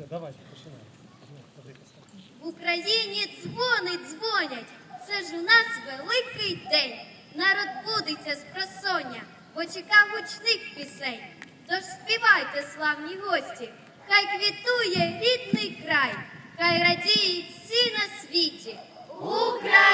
Все, давайте, починаємо. Ну, В Україні дзвони дзвонять. Це ж у нас великий день. Народ будеться з просоння, бо чекав гучних пісень. Тож співайте, славні гості, хай квітує рідний край, хай радіють всі на світі. Україна!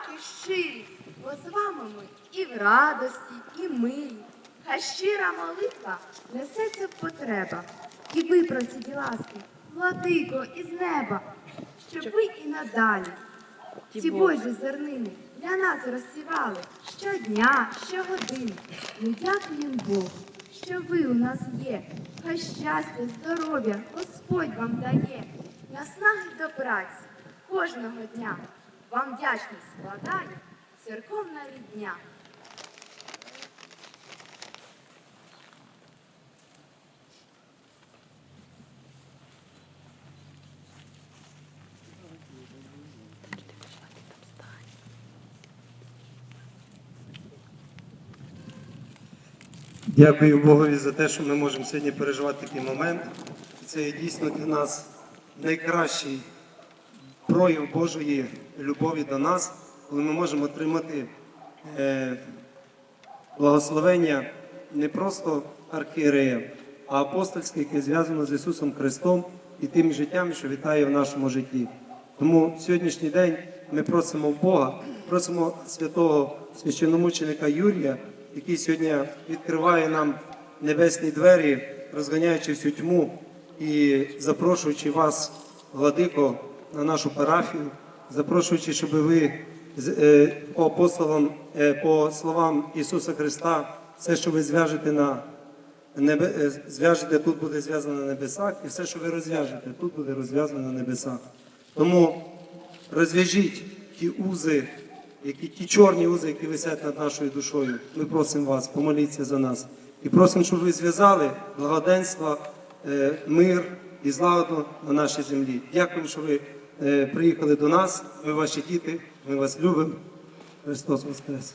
Подяки щирі, бо з вами ми і в радості, і милі. Хай щира молитва несеться в потребах, і ви просіть ласки, владико, із неба, щоб ви і надалі ті Божі зернини для нас розсівали щодня, щогодини. Ми дякуємо Богу, що ви у нас є. Хай щастя, здоров'я Господь вам дає, наснаги до праці кожного дня. Вам вдячність складає церковна рідня. Дякую Богові за те, що ми можемо сьогодні переживати такий момент. Це дійсно для нас найкращий прояв Божої любові до нас, коли ми можемо отримати е, благословення не просто архієрея, а апостольське, яке зв'язано з Ісусом Христом і тим життям, що вітає в нашому житті. Тому сьогоднішній день ми просимо Бога, просимо святого священномученика Юрія, який сьогодні відкриває нам небесні двері, розганяючи всю тьму і запрошуючи вас, владико, на нашу парафію, запрошуючи, щоб ви е, по апостолам, е, по словам Ісуса Христа, все, що ви зв'яжете на небе, е, зв'яжете, тут буде зв'язано на небесах, і все, що ви розв'яжете, тут буде розв'язано на небесах. Тому розв'яжіть ті узи, які, ті чорні узи, які висять над нашою душою. Ми просимо вас, помоліться за нас. І просимо, щоб ви зв'язали благоденство, мир і злагоду на нашій землі. Дякуємо, що ви приїхали до нас. Ми ваші діти, ми вас любимо. Христос Воскрес!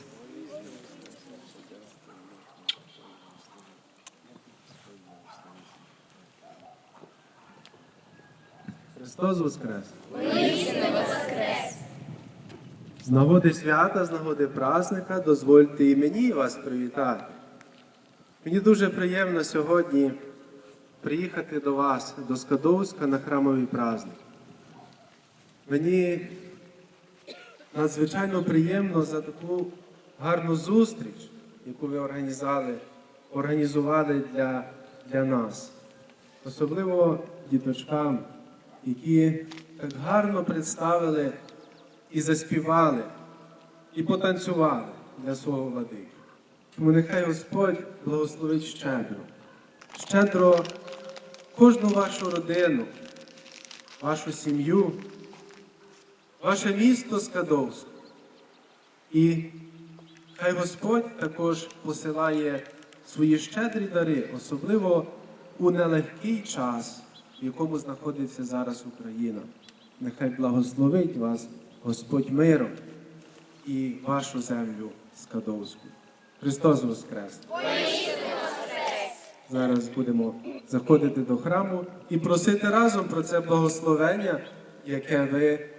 Христос Воскрес! З нагоди свята, з нагоди празника, дозвольте і мені вас привітати. Мені дуже приємно сьогодні приїхати до вас, до Скадовська на храмовий праздник. Мені надзвичайно приємно за таку гарну зустріч, яку ви організували, для, для нас особливо діточкам, які так гарно представили і заспівали, і потанцювали для свого владики. Тому нехай Господь благословить щедро, щедро кожну вашу родину, вашу сім'ю, ваше місто Скадовське. І хай Господь також посилає свої щедрі дари, особливо у нелегкий час, в якому знаходиться зараз Україна. Нехай благословить вас Господь миром і вашу землю Скадовську. Христос Воскрес! Зараз будемо заходити до храму і просити разом про це благословення, яке ви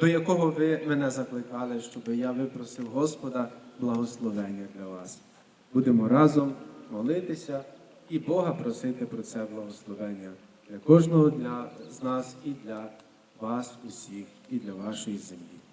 до якого ви мене закликали, щоб я випросив Господа благословення для вас. Будемо разом молитися і Бога просити про це благословення для кожного для, з нас і для вас усіх, і для вашої землі.